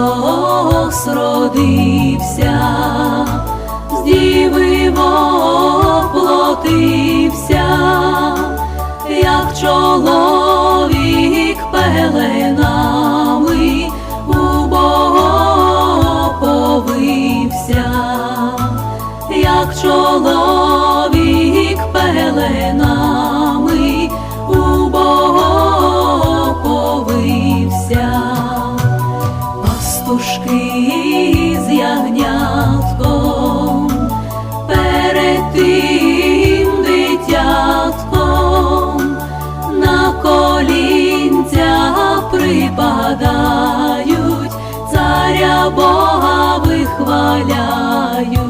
Христос родився, з діви воплотився, як чоловік пеленами у Бога повився, як чоловік пеленами Бога вихваляють,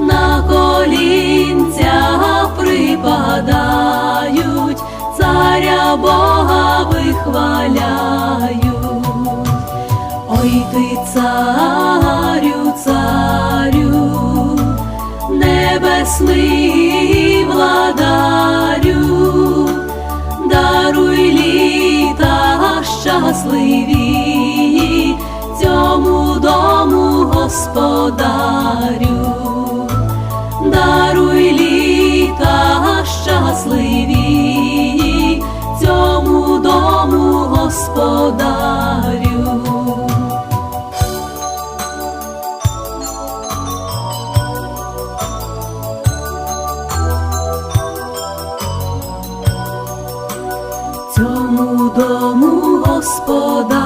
на колінця припадають, царя Бога вихваляють. Ой ти царю, царю, небесний владарю, даруй літа щасливі господарю, даруй літа щасливі цьому дому господарю. цьому дому господарю